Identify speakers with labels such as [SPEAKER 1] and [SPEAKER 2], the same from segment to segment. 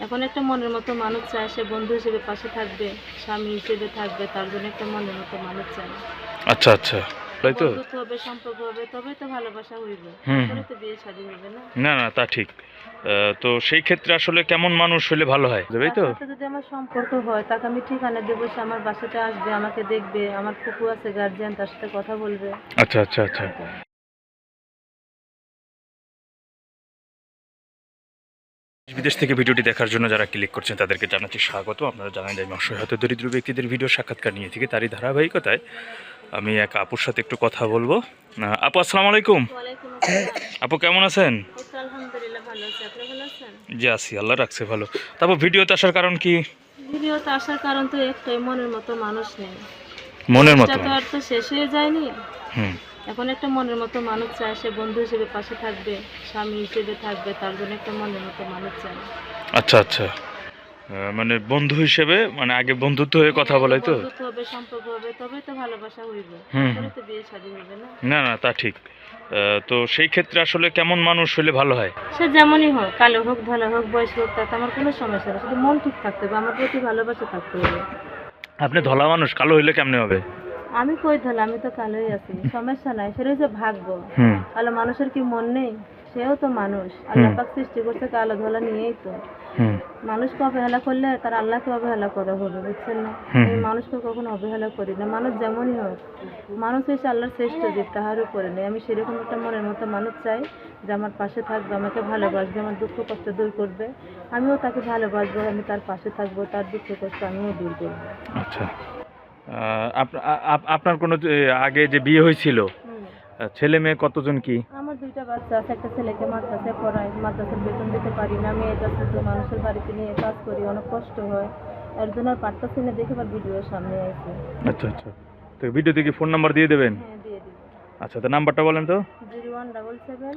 [SPEAKER 1] এখন একটা মনের মতো মানুষ চায় সে বন্ধু হিসেবে পাশে থাকবে স্বামী হিসেবে থাকবে তার জন্য একটা মনের মতো মানুষ চায়।
[SPEAKER 2] আচ্ছা আচ্ছা। তাই তো?
[SPEAKER 1] হবে সম্পর্ক হবে তবেই তো ভালোবাসা হইবে।
[SPEAKER 2] হুম।
[SPEAKER 1] তো বিয়ে শাদী না।
[SPEAKER 2] না না তা ঠিক। তো সেই ক্ষেত্রে আসলে কেমন মানুষ হলে ভালো হয়? তো?
[SPEAKER 1] যদি আমার সম্পর্ক হয় তাকে আমি ঠিকানা দেবো সে আমার বাসাতে আসবে আমাকে দেখবে আমার কুকু আছে গার্জিয়ান তার সাথে কথা বলবে।
[SPEAKER 2] আচ্ছা আচ্ছা আচ্ছা। বিদেশ থেকে ভিডিওটি দেখার জন্য যারা ক্লিক করছেন তাদেরকে জানাচ্ছি স্বাগত। আপনারা জানেন যে আমি অসহায়ত দরিদ্র ব্যক্তিদের ভিডিও সাক্ষাৎকার নিয়ে থেকে তারই ধারাবাহিকতায় আমি এক আপুর সাথে একটু কথা বলব। আপু আসসালামু আলাইকুম। আপু কেমন আছেন? জি আছি। আল্লাহ রাখছে ভালো। তারপর ভিডিওতে আসার কারণ কি?
[SPEAKER 1] ভিডিওতে আসার কারণ তো একটাই মনের মতো মানুষ নেই।
[SPEAKER 2] মনের মতো।
[SPEAKER 1] শেষ হয়ে যায়নি।
[SPEAKER 2] হুম।
[SPEAKER 1] এখন একটা মনের মতো মানুষ চায় সে বন্ধু হিসেবে পাশে থাকবে স্বামী হিসেবে থাকবে তার জন্য একটা মনের মতো মানুষ চায়।
[SPEAKER 2] আচ্ছা আচ্ছা। মানে বন্ধু হিসেবে মানে আগে বন্ধুত্ব হয়ে কথা বলাই তো?
[SPEAKER 1] বন্ধুত্ব হবে সম্পর্ক হবে তবেই তো ভালোবাসা হইবে। তারপরে তো বিয়ে শাদী হবে না।
[SPEAKER 2] না না তা ঠিক। তো সেই ক্ষেত্রে আসলে কেমন মানুষ হলে ভালো হয়?
[SPEAKER 1] সে যেমনই হোক কালো হোক ভালো হোক বয়স হোক তাতে আমার কোনো সমস্যা নেই। শুধু মন ঠিক থাকতে হবে আমার প্রতি ভালোবাসা থাকতে হবে।
[SPEAKER 2] আপনি ধলা মানুষ কালো হইলে কেমনে হবে?
[SPEAKER 1] আমি কই ধরলে আমি তো কালোই আছি। সমস্যা নাই সেটা হচ্ছে ভাগ্য। কালো মানুষের কি মন নেই? সেও তো মানুষ। আল্লাহ। পাক সৃষ্টি করছে কালো ধলা নিয়েই তো। মানুষকে অবহেলা করলে তার আল্লাহকে অবহেলা করা হবে বুঝছেন না। আমি মানুষকে কখনো অবহেলা করি না। মানুষ যেমনই হোক মানুষ হচ্ছে আল্লাহর শ্রেষ্ঠ জীব তাহার উপরে নেই। আমি সেরকম একটা মনের মতো মানুষ চাই যে আমার পাশে থাকবে আমাকে ভালোবাসবে আমার দুঃখ কষ্ট দূর করবে। আমিও তাকে ভালোবাসবো আমি তার পাশে থাকব তার দুঃখ কষ্ট আমিও দূর করব।
[SPEAKER 2] আচ্ছা। আপনার কোনো আগে যে বিয়ে হয়েছিল ছেলে মেয়ে কতজন কি?
[SPEAKER 1] আমার দুইটা বাচ্চা আছে একটা ছেলেকে মাদ্রাসায় পড়াই মাদ্রাসার বেতন দিতে পারি না শুধু মানুষের বাড়িতে নিয়ে কাজ করি অনেক কষ্ট হয়। এর জন্য আর পারতেছি না দেখে আবার ভিডিওর সামনে
[SPEAKER 2] আচ্ছা আচ্ছা। তো ভিডিওতে কি ফোন নাম্বার দিয়ে দেবেন?
[SPEAKER 1] হ্যাঁ দিয়ে দিব।
[SPEAKER 2] আচ্ছা তো নাম্বারটা বলেন তো।
[SPEAKER 1] Zero one double seven.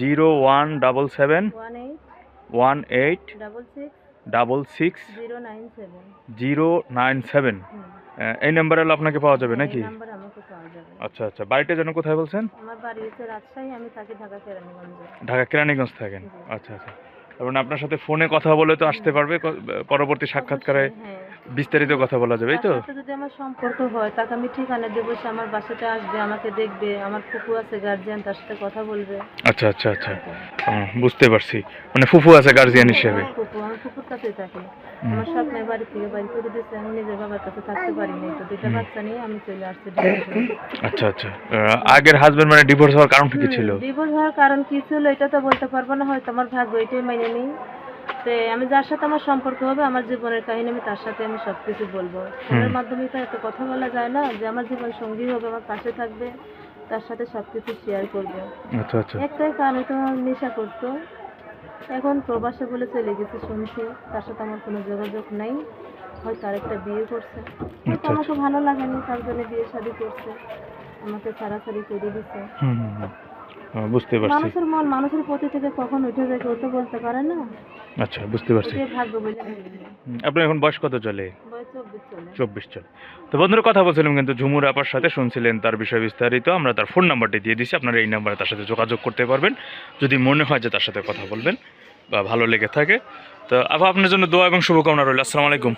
[SPEAKER 2] Zero one double seven.
[SPEAKER 1] One eight.
[SPEAKER 2] One eight.
[SPEAKER 1] Double six.
[SPEAKER 2] Double six.
[SPEAKER 1] Zero nine seven.
[SPEAKER 2] Zero nine seven. এই নাম্বারে আপনাকে পাওয়া যাবে নাকি?
[SPEAKER 1] নাম্বার আমাকে পাওয়া যাবে।
[SPEAKER 2] আচ্ছা আচ্ছা। বাড়িটা যেন কোথায় বলছেন?
[SPEAKER 1] আমার বাড়ি হচ্ছে রাজশাহী আমি থাকি ঢাকা কেরানীগঞ্জে।
[SPEAKER 2] ঢাকা কেরানীগঞ্জ থাকেন? আচ্ছা আচ্ছা। মানে আপনার সাথে ফোনে কথা বলে তো আসতে পারবে পরবর্তী সাক্ষাৎকারে
[SPEAKER 1] হ্যাঁ।
[SPEAKER 2] বিস্তারিত কথা বলা যাবে তো?
[SPEAKER 1] যদি আমার সম্পর্ক হয় তাকে আমি ঠিকানা দেবো সে আমার বাসাতে আসবে আমাকে দেখবে আমার ফুফু আছে গার্জিয়ান তার সাথে কথা বলবে।
[SPEAKER 2] আচ্ছা আচ্ছা আচ্ছা। বুঝতে পারছি। মানে ফুফু আছে গার্জিয়ান হিসেবে
[SPEAKER 1] আমার কুকু আমি কুকুর কাছেই থাকি। আমার স্বপ্নের বাড়ি থেকে বাড়ি করে দিচ্ছে আমি নিজের বাবার কাছে থাকতে পারিনি তো দুইটা বাচ্চা নিয়ে আমি চলে আসছি
[SPEAKER 2] আচ্ছা আচ্ছা। আগের হাজবেন্ড মানে ডিভোর্স হওয়ার কারণটা কি ছিল?
[SPEAKER 1] ডিভোর্স হওয়ার কারণ কি ছিল এটা তো বলতে পারব না হয়তো আমার ভাগ্য এটাই মেনে নিই। তো আমি যার সাথে আমার সম্পর্ক হবে আমার জীবনের কাহিনী আমি তার সাথে আমি সব কিছু বলব ফোনের মাধ্যমে তো এত কথা বলা যায় না যে আমার জীবন সঙ্গী হবে আমার পাশে থাকবে তার সাথে সব কিছু শেয়ার করবে।
[SPEAKER 2] আচ্ছা আচ্ছা।
[SPEAKER 1] একটাই কারণে তো নেশা করতো। এখন প্রবাসে বলে চলে গেছে শুনছি তার সাথে আমার কোনো যোগাযোগ নাই। হয়তো আরেকটা বিয়ে করছে। হয়তো
[SPEAKER 2] আচ্ছা,
[SPEAKER 1] আমাকে ভালো লাগেনি তার জন্য বিয়ে শাদি করছে। আমাকে ছাড়াছাড়ি করে দিছে।
[SPEAKER 2] বুঝতে পারছি।
[SPEAKER 1] মানুষের মন মানুষের প্রতি থেকে কখন উঠে যায় কেউ তো বলতে পারে না।
[SPEAKER 2] আচ্ছা বুঝতে পারছি।
[SPEAKER 1] ভাগ্য বলে।
[SPEAKER 2] হুম, আপনার এখন বয়স কত চলে?
[SPEAKER 1] চব্বিশ চলে।
[SPEAKER 2] চব্বিশ চলে। তো বন্ধুরা কথা বলছিলাম কিন্তু ঝুমুর আপার সাথে শুনছিলেন তার বিষয়ে বিস্তারিত। আমরা তার ফোন নাম্বারটি দিয়ে দিচ্ছি আপনারা এই নাম্বারে তার সাথে যোগাযোগ করতে পারবেন। যদি মনে হয় যে তার সাথে কথা বলবেন বা ভালো লেগে থাকে। তো আবার আপনার জন্য দোয়া এবং শুভকামনা রইল। আসসালামু আলাইকুম।